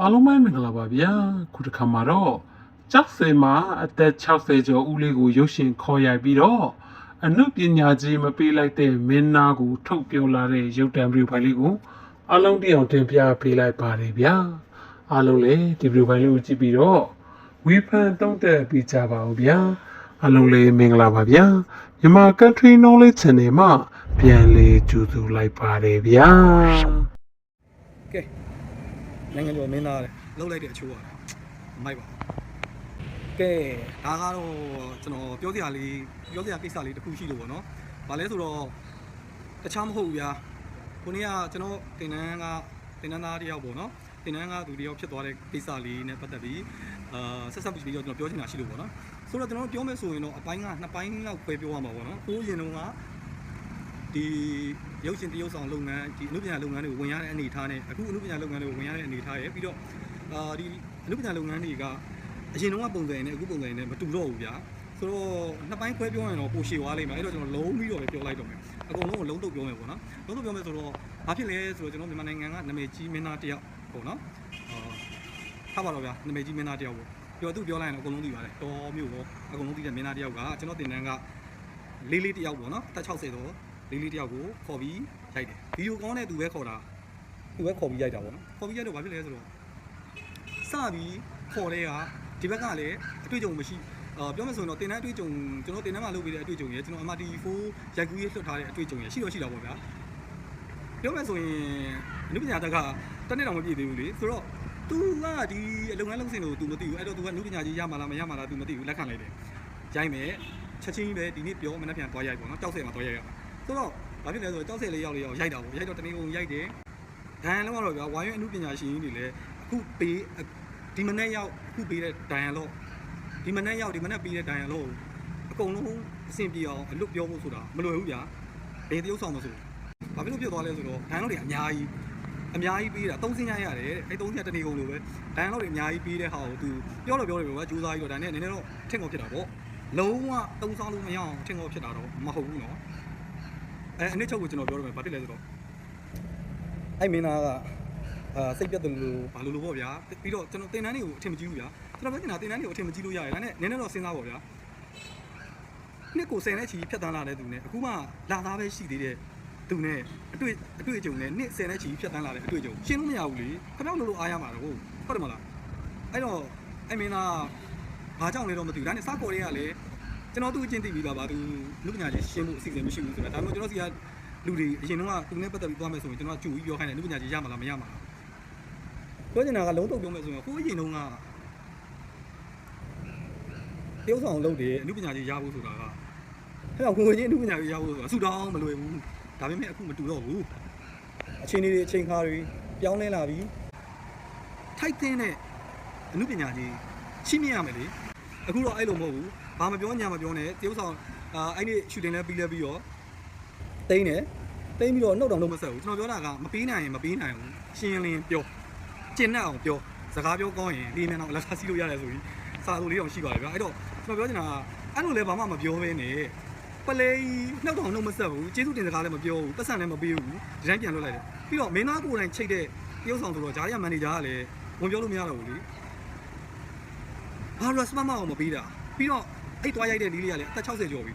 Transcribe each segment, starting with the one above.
အားလုံးပဲမင်္ဂလာပါဗျာခုတစ်ခါမှာတော့ကြောက်စင်မှာအသက်60ကျော်ဦးလေးကိုရုပ်ရှင်ခေါ်ရိုက်ပြီးတော့အနုပညာကြီးမပေးလိုက်တဲ့မင်းနာကိုထုတ်ပြောလာတဲ့ရုပ်တံဗီဒီယိုဖိုင်လေးကိုအားလုံးတိအောင်တင်ပြပေးလိုက်ပါတယ်ဗျာအားလုံးလည်းဒီဗီဒီယိုဖိုင်လေးကိုကြည့်ပြီးတော့ဝီဖန်တုံးတက်ပြီးကြပါဦးဗျာအားလုံးလည်းမင်္ဂလာပါဗျာမြန်မာ Country Knowledge Channel မှာပြန်လေးကြိုဆိုလိုက်ပါတယ်ဗျာကဲ နိုင်ငံကျော်မင်းသားလေလှုပ်လိုက်တဲ့အချိုးရတယ်မိုက်ပါကဲဒါကတော့ကျွန်တော်ပြောစရာလေးပြောစရာကိစ္စလေးတစ်ခုရှိလို့ပေါ့နော်။ဘာလဲဆိုတော့တခြားမဟုတ်ဘူးဗျာ။ခုနေ့ကကျွန်တော်တင်နန်းကတင်နန်းသားတယောက်ပေါ့နော်။တင်နန်းကသူတယောက်ဖြစ်သွားတဲ့ကိစ္စလေးနဲ့ပတ်သက်ပြီးအာဆက်ဆက်ပြီးတော့ကျွန်တော်ပြောချင်တာရှိလို့ပေါ့နော်။ဆိုတော့ကျွန်တော်ပြောမယ်ဆိုရင်တော့အပိုင်းကနှစ်ပိုင်းလောက်ပဲပြောရမှာပေါ့နော်။ကိုးရင်တော့က ဒီရုပ်ရှင်တရုပ်ဆောင်လုပ်ငန်းဒီအနုပညာလုပ်ငန်းတွေကိုဝင်ရတဲ့အနေအထားနဲ့အခုအနုပညာလုပ်ငန်းတွေကိုဝင်ရတဲ့အနေအထားရယ်ပြီးတော့အာဒီအနုပညာလုပ်ငန်းတွေကအရင်တုန်းကပုံစံနဲ့အခုပုံစံနဲ့မတူတော့ဘူးဗျာဆိုတော့နှစ်ပိုင်းခွဲပြောရင်တော့ပိုရှည်သွားလိမ့်မယ်အဲ့တော့ကျွန်တော်လုံးပြီးတော့ပဲပြောလိုက်တော့မယ်အကုန်လုံးကိုလုံးတုပ်ပြောမယ်ပေါ့နော်လုံးတုပ်ပြောမယ်ဆိုတော့ဘာဖြစ်လဲဆိုတော့ကျွန်တော်မြန်မာနိုင်ငံကနာမည်ကြီးမင်းသားတယောက်ပေါ့နော်အာထားပါတော့ဗျာနာမည်ကြီးမင်းသားတယောက်ပေါ့ပြောသူပြောလိုက်ရင်တော့အကုန်လုံးသိပါတယ်တော်မျိုးပေါ့အကုန်လုံးသိတဲ့မင်းသားတယောက်ကကျွန်တော်တင်တန်းကလေးလေးတယောက်ပေါ့နော်အသက်60တော့ လေးလေးတယောက်ကိုခေါ်ပြီးရိုက်တယ်ဗီဒီယိုကောင်းတဲ့သူပဲခေါ်တာသူပဲခေါ်ပြီးရိုက်တာပေါ့နော်ခေါ်ပြီးရိုက်တော့ဘာဖြစ်လဲဆိုတော့စပြီးခေါ်တဲ့ကဒီဘက်ကလည်းအတွေ့အကြုံမရှိအာပြောမယ်ဆိုရင်တော့တင်တဲ့အတွေ့အကြုံကျွန်တော်တင်တဲ့မှာလုပ်ပြီးတဲ့အတွေ့အကြုံရယ်ကျွန်တော် MRT4 ရိုက်ကူးရေးလွှတ်ထားတဲ့အတွေ့အကြုံရယ်ရှိတော့ရှိတာပေါ့ဗျာပြောမယ်ဆိုရင်အနုပညာတက်ကတစ်နှစ်တောင်မပြည့်သေးဘူးလေဆိုတော့ तू ကဒီလုပ်ငန်းလုပ်စဉ်ကို तू မသိဘူးအဲ့တော့ तू ကနုပညာကြီးရမှာလားမရမှာလား तू မသိဘူးလက်ခံလိုက်တယ်ရိုက်မယ်ချက်ချင်းပဲဒီနေ့ပြောမနေ့ပြန်သွားရိုက်ပေါ့နော်တောက်ဆယ်မှာသွားရိုက်ရမှာ ဆိုတော့ဘာဖြစ်လဲဆိုတော့ကြောက်စဲလေးရောက်လေးရောက်ရိုက်တာပေါ့ရိုက်တော့တနေ့ကုန်ရိုက်တယ်ဒိုင်လုံးကတော့ဗျာဝိုင်းရအမှုပညာရှင်ကြီးတွေလည်းအခုပေးဒီမနေ့ရောက်အခုပေးတဲ့ဒိုင်လော့ဒီမနေ့ရောက်ဒီမနေ့ပေးတဲ့ဒိုင်လော့အကုန်လုံးအဆင်ပြေအောင်အလွတ်ပြောဖို့ဆိုတာမလွယ်ဘူးဗျာဘယ်တရုပ်ဆောင်မဆိုဘာဖြစ်လို့ဖြစ်သွားလဲဆိုတော့ဒိုင်လော့တွေအများကြီးအများကြီးပေးတာသုံးစင်းရရတယ်တဲ့အဲသုံးစင်းတနေ့ကုန်လို့ပဲဒိုင်လော့တွေအများကြီးပေးတဲ့ဟာကိုသူပြောတော့ပြောတယ်ဗျာကြိုးစားပြီးတော့ဒါနဲ့နည်းနည်းတော့ထင်ကုန်ဖြစ်တာပေါ့လုံးဝသုံးဆောင်လို့မရအောင်ထင်ကုန်ဖြစ်တာတော့မဟုတ်ဘူးနော် အဲအနှစ်ချုပ်ကိုကျွန်တော်ပြောရမယ်ဘာဖြစ်လဲဆိုတော့အဲ့မင်းသားကအာစိတ်ပြတ်တယ်လို့ဘာလို့လို့ပေါ့ဗျာပြီးတော့ကျွန်တော်တင်တန်းတွေကိုအထင်မကြီးဘူးဗျာကျွန်တော်ပြောချင်တာတင်တန်းတွေကိုအထင်မကြီးလို့ရတယ်ဒါနဲ့နည်းနည်းတော့စဉ်းစားပါဗျာနှစ်ကို10နဲ့ချီဖြတ်တန်းလာတဲ့သူနဲ့အခုမှလာသားပဲရှိသေးတဲ့သူနဲ့အတွေ့အတွေ့အကြုံနဲ့နှစ်10နဲ့ချီဖြတ်တန်းလာတဲ့အတွေ့အကြုံရှင်းလို့မရဘူးလေခဏလို့လို့အားရမှာတော့ဟုတ်ဟုတ်တယ်မလားအဲ့တော့အဲ့မင်းသားဘာကြောင့်လဲတော့မသိဘူးဒါနဲ့စကော်တွေကလည်း ကျွန်တော်သူ့အချင်းသိပြီးပါပါသူလူပညာကြီးရှင်းဖို့အစီအစဉ်မရှိဘူးဆိုတာဒါပေမဲ့ကျွန်တော်စီကလူတွေအရင်တော့ကသူနဲ့ပတ်သက်ပြီးသွားမယ်ဆိုရင်ကျွန်တော်ကကြူပြီးပြောခိုင်းတယ်လူပညာကြီးရမှာလားမရမှာလားပြောချင်တာကလုံးတုံပြောမယ်ဆိုရင်ကိုယ်အရင်တော့ကတရုပ်ဆောင်လုပ်တယ်အမှုပညာကြီးရဖို့ဆိုတာကအဲ့တော့ကိုယ်ချင်းအမှုပညာကြီးရဖို့ဆိုတာဆူတောင်းမလွယ်ဘူးဒါပေမဲ့အခုမတူတော့ဘူးအချိန်တွေအချိန်ခါတွေပြောင်းလဲလာပြီထိုက်တဲ့နဲ့အမှုပညာကြီးရှင်းမြင်ရမယ်လေအခုတော့အဲ့လိုမဟုတ်ဘူး ဘာမပြောညာမပြောနဲ့တရုပ်ဆောင်အာအဲ့ဒီရှူတင်လဲပြီးလဲပြီးတော့တိန်းတယ်တိန်းပြီးတော့နှုတ်တောင်လုံးမဆက်ဘူးကျွန်တော်ပြောတာကမပေးနိုင်ရင်မပေးနိုင်ဘူးရှင်းလင်းပြောကျင်နဲ့အောင်ပြောစကားပြောကောင်းရင်လေးမြန်အောင်လက်စားစီးလို့ရတယ်ဆိုပြီးစာလိုလေးအောင်ရှိပါတယ်ဗျာအဲ့တော့ကျွန်တော်ပြောချင်တာကအဲ့လိုလဲဘာမှမပြောဘဲနဲ့ပလေနှုတ်တောင်နှုတ်မဆက်ဘူးကျေးဇူးတင်စကားလည်းမပြောဘူးပတ်စံလည်းမပေးဘူးဒီတိုင်းပြန်လွှတ်လိုက်တယ်ပြီးတော့မင်းသားကိုယ်တိုင်ချိတ်တဲ့တရုပ်ဆောင်ဆိုတော့ဂျားရမန်နေဂျာကလည်းဝင်ပြောလို့မရတော့ဘူးလေဘာလို့စမမအောင်မပေးတာပြီးတော့ အဲ့သွားရိုက်တဲ့လေးလေးကလည်းအသက်60ကျော်ပြီ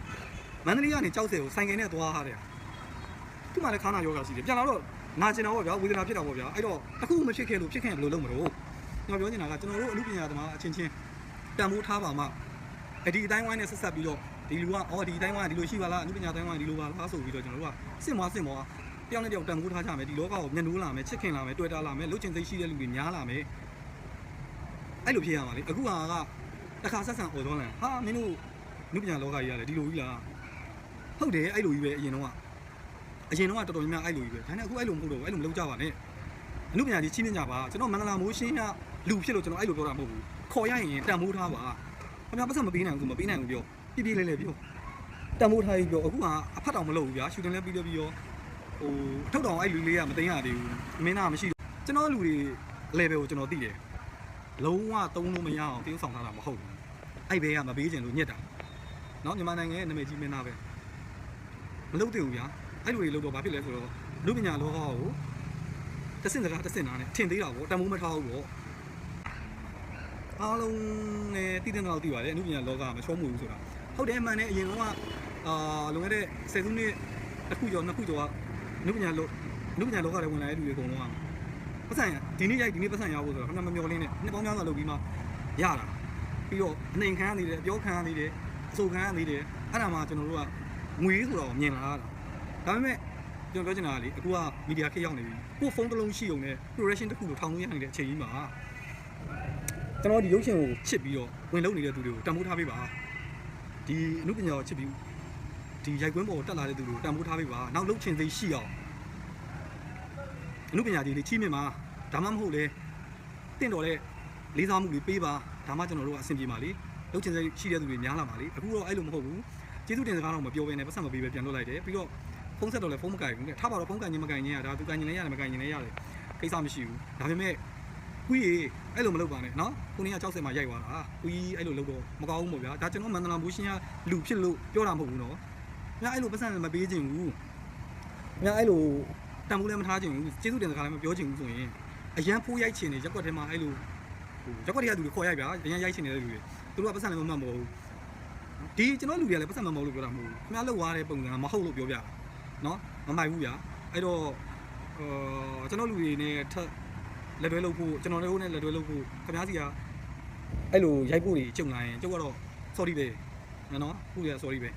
မန္တလေးကနေကြောက်စဲကိုဆိုင်ကယ်နဲ့သွားထားတယ်သူ့မှာလည်းခါနာယောဂရှိတယ်ပြန်လာတော့နာကျင်တော့ဗျာဝေဒနာဖြစ်တာပေါ့ဗျာအဲ့တော့အခုမဖြစ်ခဲ့လို့ဖြစ်ခဲ့ရင်ဘယ်လိုလုပ်မလို့ကျွန်တော်ပြောနေတာကကျွန်တော်တို့အမှုပညာသမားအချင်းချင်းတန်ဖိုးထားပါမှအဲ့ဒီအတိုင်းဝိုင်းနဲ့ဆက်ဆက်ပြီးတော့ဒီလူကအော်ဒီအတိုင်းဝိုင်းကဒီလိုရှိပါလားအမှုပညာတိုင်းဝိုင်းဒီလိုပါလားဆိုပြီးတော့ကျွန်တော်တို့ကစစ်မွားစစ်မွားတယောက်နဲ့တယောက်တန်ဖိုးထားကြမယ်ဒီလောကကိုမျက်နှိုးလာမယ်ချစ်ခင်လာမယ်တွေ့တာလာမယ်လှုပ်ချင်သိရှိတဲ့လူတွေများလာမယ်အဲ့လိုဖြစ်ရမှာလေအခုဟာက တစ်ခါဆက်ဆံអော်သွားလန်ဟာမင်းတို့နုပညာလောကကြီးရတယ်ဒီလိုကြီးလားဟုတ်တယ်အဲ့လိုကြီးပဲအရင်တော့ကအရင်တော့ကတော်တော်များများအဲ့လိုကြီးပဲဒါနဲ့အခုအဲ့လိုမဟုတ်တော့ဘူးအဲ့လိုမလုပ်ကြပါနဲ့အနုပညာကြီးချင်းမြင်ကြပါကျွန်တော်မင်္ဂလာမိုးရှင်းကလူဖြစ်လို့ကျွန်တော်အဲ့လိုပြောတာမဟုတ်ဘူးခေါ်ရရင်တန်မိုးထားပါခင်ဗျာပတ်စံမပေးနိုင်ဘူးမပေးနိုင်ဘူးပြောပြပြလေးလေးပြောတန်မိုးထားပြီးပြောအခုကအဖတ်တော်မလုပ်ဘူးဗျာရှူတင်လဲပြီးတော့ပြီးရောဟိုထုတ်တော်အဲ့လူလေးကမသိရသေးဘူးမင်းသားမရှိဘူးကျွန်တော်လူတွေ level ကိုကျွန်တော်သိတယ်လုံးဝသုံးလို့မရအောင်တင်းဆောင်ထားတာမဟုတ်ဘူး အဲ့ဘဲကမပေးချင်လို့ညစ်တာနော်မြန်မာနိုင်ငံရဲ့နာမည်ကြီးမင်းသားပဲမလုပ်သင့်ဘူးဗျာအဲ့လိုတွေလုပ်တော့ဘာဖြစ်လဲဆိုတော့လူပညာလောကကိုတဆင့်စကားတဆင့်နားနဲ့ထင်သေးတာပေါ့တန်မိုးမထားဘူးပေါ့အားလုံးလည်းတည်တဲ့တော့တည်ပါတယ်အမှုပညာလောကမချောမှုဘူးဆိုတာဟုတ်တယ်အမှန်နဲ့အရင်တော့ကအာလွန်ခဲ့တဲ့ဆယ်စုနှစ်တစ်ခုကျော်နှစ်ခုကျော်ကအမှုပညာလောအမှုပညာလောကတွေဝင်လာတဲ့လူတွေအကုန်လုံးကပတ်စံရဒီနေ့ရိုက်ဒီနေ့ပတ်စံရဖို့ဆိုတော့ခဏမမျောလင်းနဲ့နှစ်ပေါင်းများစွာလုပ်ပြီးမှရတာ ပြီးတော့အနေခံရနေတယ်အပြောခံရနေတယ်အဆိုခံရနေတယ်အဲ့ဒါမှကျွန်တော်တို့ကငွေဆိုတော့မြင်လာတာဒါပေမဲ့ကျွန်တော်ပြောချင်တာကလေအခုကမီဒီယာခေတ်ရောက်နေပြီကိုဖုန်းတစ်လုံးရှိုံနဲ့ progression တစ်ခုကိုထောင်လို့ရနေတဲ့အချိန်ကြီးမှာကျွန်တော်ဒီရုပ်ရှင်ကိုချစ်ပြီးတော့ဝင်လုပ်နေတဲ့သူတွေကိုတန်ဖိုးထားပေးပါဒီအမှုပညာကိုချစ်ပြီးဒီရိုက်ကွင်းပေါ်ကိုတက်လာတဲ့သူတွေကိုတန်ဖိုးထားပေးပါနောက်လုပ်ချင်စိတ်ရှိအောင်အမှုပညာကြီးလေးချီးမြှင့်ပါဒါမှမဟုတ်လေတင့်တော်တဲ့လေးစားမှုတွေပေးပါ ဒါမှကျွန်တော်တို့ကအဆင်ပြေပါလေလုပ်ချင်စိတ်ရှိတဲ့သူတွေများလာပါလေအခုတော့အဲ့လိုမဟုတ်ဘူးကျေးဇူးတင်စကားတော့မပြောဘဲနဲ့ပတ်စံမပေးပဲပြန်လွှတ်လိုက်တယ်ပြီးတော့ဖုန်းဆက်တော့လည်းဖုန်းမကင်ဘူးနဲ့ထားပါတော့ဖုန်းကင်ချင်းမကင်ချင်းရတာသူကင်ချင်းလည်းရတယ်မကင်ချင်းလည်းရတယ်ကိစ္စမရှိဘူးဒါပေမဲ့ကိုကြီးအဲ့လိုမလုပ်ပါနဲ့နော်ကိုနေက60မှာရိုက်သွားတာကိုကြီးအဲ့လိုလုပ်တော့မကောင်းဘူးပေါ့ဗျာဒါကျွန်တော်မန္တလာဘူရှင်ကလူဖြစ်လို့ပြောတာမဟုတ်ဘူးနော်ခင်ဗျာအဲ့လိုပတ်စံမပေးချင်ဘူးခင်ဗျာအဲ့လိုတန်ဖိုးလည်းမထားချင်ဘူးကျေးဇူးတင်စကားလည်းမပြောချင်ဘူးဆိုရင်အရန်ဖိုးရိုက်ချင်နေရက်ွက်ထဲမှာအဲ့လိုဟို ရက်ွက်တွေကသူတွေခေါ်ရိုက်ဗျာအရန်ရိုက်ချင်နေတဲ့လူတွေသူတို့ကပတ်စံလည်းမမှတ်မဟုတ်ဘူးဒီကျွန်တော်လူတွေကလည်းပတ်စံမမဟုတ်လို့ပြောတာမဟုတ်ဘူးခင်ဗျာလောက်သွားတဲ့ပုံစံကမဟုတ်လို့ပြောပြတာနော်မမိုက်ဘူးဗျာအဲ့တော့အာကျွန်တော်လူတွေနဲ့ထပ်လက်တွဲလုပ်ဖို့ကျွန်တော်တို့နဲ့လက်တွဲလုပ်ဖို့ခင်ဗျားစီကအဲ့လိုရိုက်ဖို့တွေကြုံလာရင်ကျုပ်ကတော့ sorry ပဲနော်ခုတွေက sorry ပဲ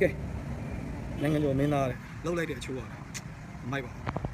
ကဲနိုင်ငံကျော်မင်းသားတယ်လှုပ်လိုက်တဲ့အချိုးရတယ်မိုက်ပါဘူး